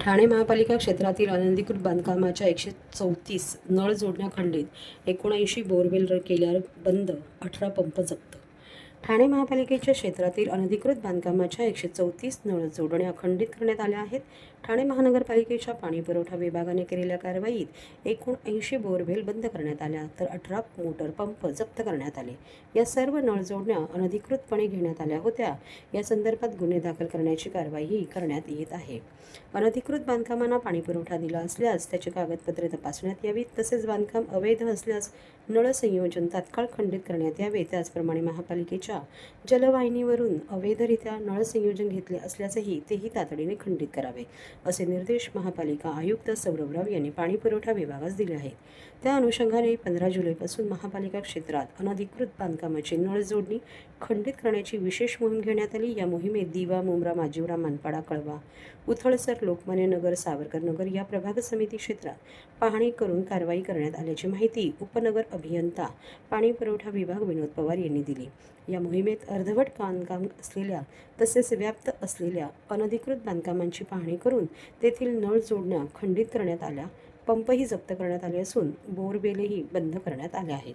ठाणे महापालिका क्षेत्रातील अनधिकृत बांधकामाच्या एकशे चौतीस नळ जोडण्या खंडित एकोणऐंशी बोरवेल केल्यावर बंद अठरा पंप जप्त ठाणे महापालिकेच्या क्षेत्रातील अनधिकृत बांधकामाच्या एकशे चौतीस नळ जोडण्या खंडित करण्यात आल्या आहेत. ठाणे महानगरपालिकेच्या पाणीपुरवठा विभागाने केलेल्या कारवाईत एकूण ऐंशी बोरवेल बंद करण्यात आल्या तर अठरा मोटर पंप जप्त करण्यात आले. या सर्व नळ जोडण्या अनधिकृतपणे घेण्यात आल्या होत्या. या संदर्भात गुन्हे दाखल करण्याची कारवाईही करण्यात येत आहे. अनधिकृत बांधकामांना पाणीपुरवठा दिला असल्यास त्याची कागदपत्रे तपासण्यात यावीत. तसेच बांधकाम अवैध असल्यास नळ संयोजन तात्काळ खंडित करण्यात यावे. त्याचप्रमाणे महापालिकेच्या जलवाहिनीवरून अवैधरित्या नळ संयोजन घेतले असल्याचेही तेही तातडीने खंडित करावे असे निर्देश महापालिका आयुक्त सौरभ राव यांनी पाणीपुरवठा विभागास दिले आहेत. त्या अनुषंगाने पंधरा जुलैपासून महापालिका क्षेत्रात अनधिकृत बांधकामाची नळ जोडणी खंडित करण्याची विशेष मोहीम घेण्यात आली. या मोहिमेत दिवा मुंब्रा माजिवडा मानपाडा कळवा उथळसर लोकमान्य नगर सावरकर नगर या प्रभाग समिती क्षेत्रात पाहणी करून कारवाई करण्यात आल्याची माहिती उपनगर अभियंता पाणी पुरवठा विभाग विनोद पवार यांनी दिली. या मोहिमेत अर्धवट बांधकाम असलेल्या तसेच व्याप्त असलेल्या अनधिकृत बांधकामांची पाहणी करून तेथील नळ जोडण्या खंडित करण्यात आल्या पंपही जप्त करण्यात आले असून बोरवेलही बंद करण्यात आले आहेत.